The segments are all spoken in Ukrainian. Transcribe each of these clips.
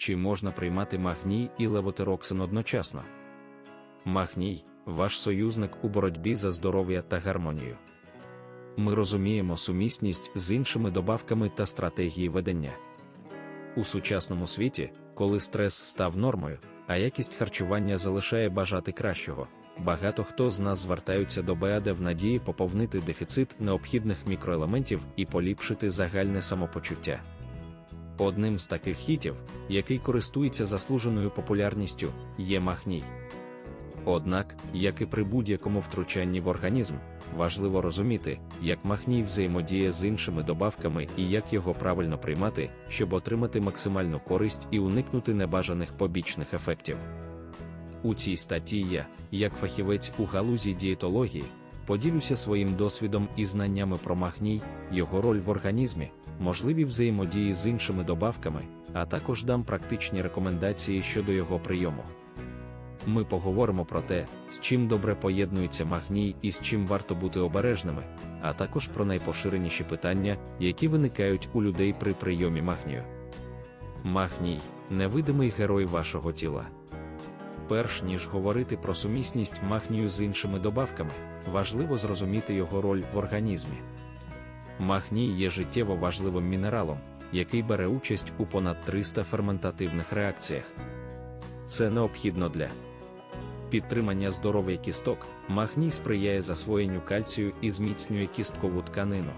чи можна приймати магній і левотероксин одночасно? Магній ваш союзник у боротьбі за здоров'я та гармонію. Ми розуміємо сумісність з іншими добавками та стратегії ведення. У сучасному світі, коли стрес став нормою, а якість харчування залишає бажати кращого, багато хто з нас звертаються до БАД в надії поповнити дефіцит необхідних мікроелементів і поліпшити загальне самопочуття. Одним з таких хітів, який користується заслуженою популярністю, є магній. Однак, як і при будь-якому втручанні в організм, важливо розуміти, як магній взаємодіє з іншими добавками і як його правильно приймати, щоб отримати максимальну користь і уникнути небажаних побічних ефектів. У цій статті я, як фахівець у галузі дієтології, поділюся своїм досвідом і знаннями про магній, його роль в організмі, можливі взаємодії з іншими добавками, а також дам практичні рекомендації щодо його прийому. Ми поговоримо про те, з чим добре поєднується магній і з чим варто бути обережними, а також про найпоширеніші питання, які виникають у людей при прийомі магнію. Магній невидимий герой вашого тіла. Перш ніж говорити про сумісність магнію з іншими добавками, важливо зрозуміти його роль в організмі. Магній є життєво важливим мінералом, який бере участь у понад 300 ферментативних реакціях. Це необхідно для підтримання здоров'я кісток, магній сприяє засвоєнню кальцію і зміцнює кісткову тканину.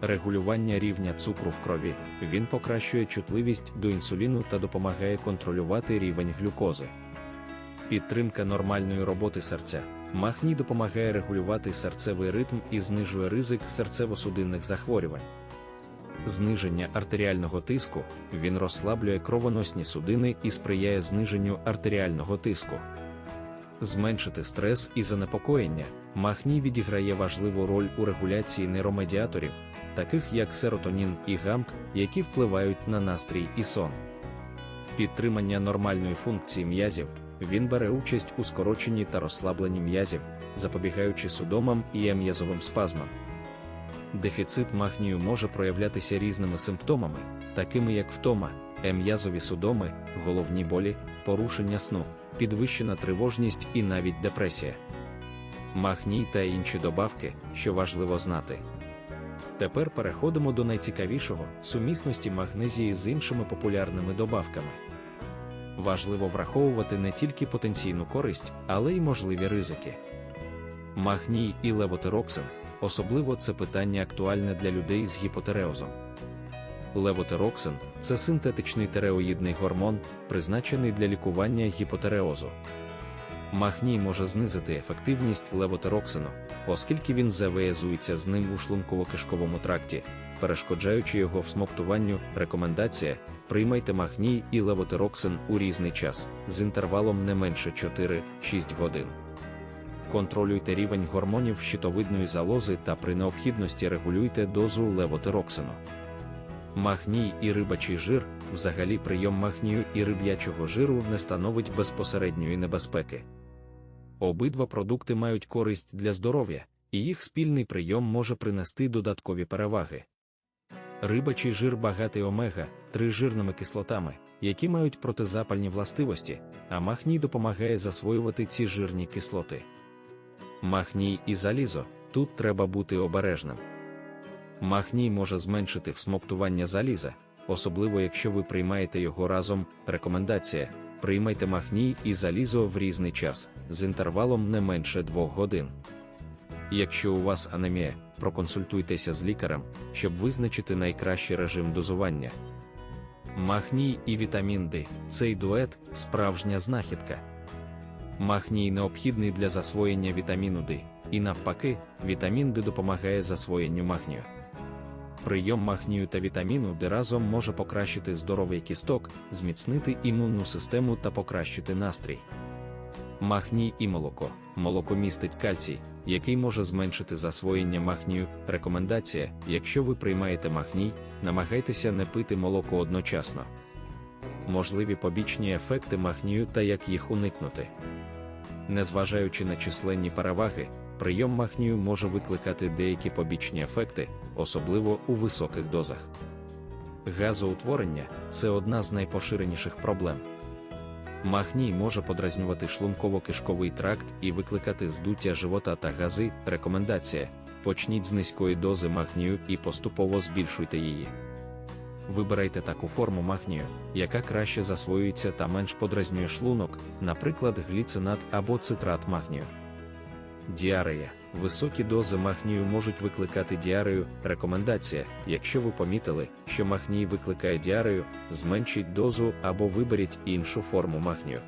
Регулювання рівня цукру в крові він покращує чутливість до інсуліну та допомагає контролювати рівень глюкози. Підтримка нормальної роботи серця. Магній допомагає регулювати серцевий ритм і знижує ризик серцево-судинних захворювань. Зниження артеріального тиску він розслаблює кровоносні судини і сприяє зниженню артеріального тиску. Зменшити стрес і занепокоєння. Магній відіграє важливу роль у регуляції нейромедіаторів, таких як серотонін і гамк, які впливають на настрій і сон. Підтримання нормальної функції м'язів. Він бере участь у скороченні та розслабленні м'язів, запобігаючи судомам і м'язовим спазмам. Дефіцит магнію може проявлятися різними симптомами, такими як втома, ем'язові судоми, головні болі, порушення сну, підвищена тривожність і навіть депресія. Магній та інші добавки, що важливо знати. Тепер переходимо до найцікавішого сумісності магнезії з іншими популярними добавками. Важливо враховувати не тільки потенційну користь, але й можливі ризики. Магній і левотероксин особливо це питання актуальне для людей з гіпотереозом. Левотероксин це синтетичний тереоїдний гормон, призначений для лікування гіпотереозу. Магній може знизити ефективність левотероксину, оскільки він завеязується з ним у шлунково-кишковому тракті, перешкоджаючи його всмоктуванню. Рекомендація: приймайте магній і левотероксин у різний час з інтервалом не менше 4-6 годин. Контролюйте рівень гормонів щитовидної залози та при необхідності регулюйте дозу левотероксину. Магній і рибачий жир, взагалі прийом магнію і риб'ячого жиру не становить безпосередньої небезпеки. Обидва продукти мають користь для здоров'я, і їх спільний прийом може принести додаткові переваги. Рибачий жир багатий омега, 3 жирними кислотами, які мають протизапальні властивості, а магній допомагає засвоювати ці жирні кислоти. Магній і залізо тут треба бути обережним. Магній може зменшити всмоктування заліза, особливо якщо ви приймаєте його разом. Рекомендація: приймайте магній і залізо в різний час з інтервалом не менше 2 годин. Якщо у вас анемія, проконсультуйтеся з лікарем, щоб визначити найкращий режим дозування. Магній і вітамін Д цей дует справжня знахідка. Магній необхідний для засвоєння вітаміну Д, і навпаки, вітамін Д допомагає засвоєнню магнію. Прийом магнію та вітаміну Д разом може покращити здоров'я кісток, зміцнити імунну систему та покращити настрій. Магній і молоко. Молоко містить кальцій, який може зменшити засвоєння магнію. Рекомендація: якщо ви приймаєте магній, намагайтеся не пити молоко одночасно. Можливі побічні ефекти магнію та як їх уникнути. Незважаючи на численні переваги, прийом магнію може викликати деякі побічні ефекти, особливо у високих дозах. Газоутворення це одна з найпоширеніших проблем. Магній може подразнювати шлунково-кишковий тракт і викликати здуття живота та гази. Рекомендація: почніть з низької дози магнію і поступово збільшуйте її. Вибирайте таку форму магнію, яка краще засвоюється та менш подразнює шлунок, наприклад, гліцинат або цитрат магнію. Діарея. Високі дози магнію можуть викликати діарею. Рекомендація: якщо ви помітили, що магній викликає діарею, зменшіть дозу або виберіть іншу форму магнію.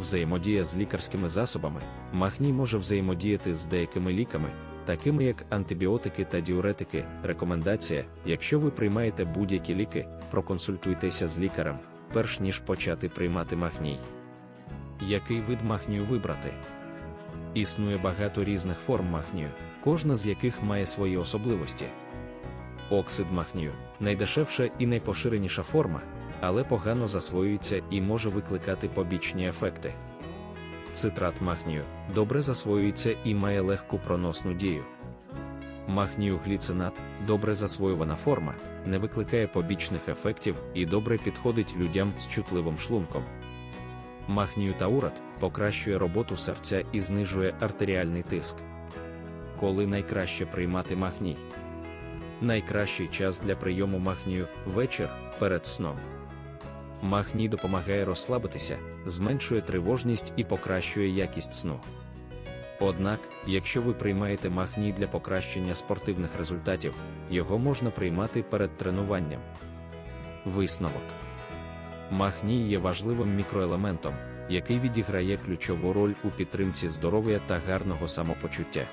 Взаємодія з лікарськими засобами. Магній може взаємодіяти з деякими ліками, такими як антибіотики та діуретики. Рекомендація: якщо ви приймаєте будь-які ліки, проконсультуйтеся з лікарем, перш ніж почати приймати магній. Який вид магнію вибрати? Існує багато різних форм магнію, кожна з яких має свої особливості. Оксид магнію найдешевша і найпоширеніша форма, але погано засвоюється і може викликати побічні ефекти. Цитрат магнію добре засвоюється і має легку проносну дію. Магнію гліцинат добре засвоювана форма, не викликає побічних ефектів і добре підходить людям з чутливим шлунком. Магнію таурат покращує роботу серця і знижує артеріальний тиск. Коли найкраще приймати магній? Найкращий час для прийому магнію вечір перед сном. Магній допомагає розслабитися, зменшує тривожність і покращує якість сну. Однак, якщо ви приймаєте магній для покращення спортивних результатів, його можна приймати перед тренуванням. Висновок Магній є важливим мікроелементом, який відіграє ключову роль у підтримці здоров'я та гарного самопочуття.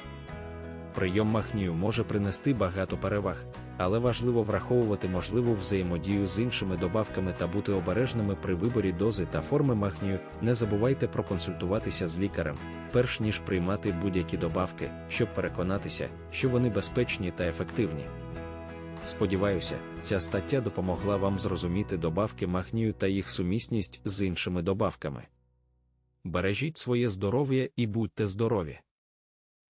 Прийом магнію може принести багато переваг, але важливо враховувати можливу взаємодію з іншими добавками та бути обережними при виборі дози та форми магнію. Не забувайте проконсультуватися з лікарем, перш ніж приймати будь-які добавки, щоб переконатися, що вони безпечні та ефективні. Сподіваюся, ця стаття допомогла вам зрозуміти добавки магнію та їх сумісність з іншими добавками. Бережіть своє здоров'я і будьте здорові!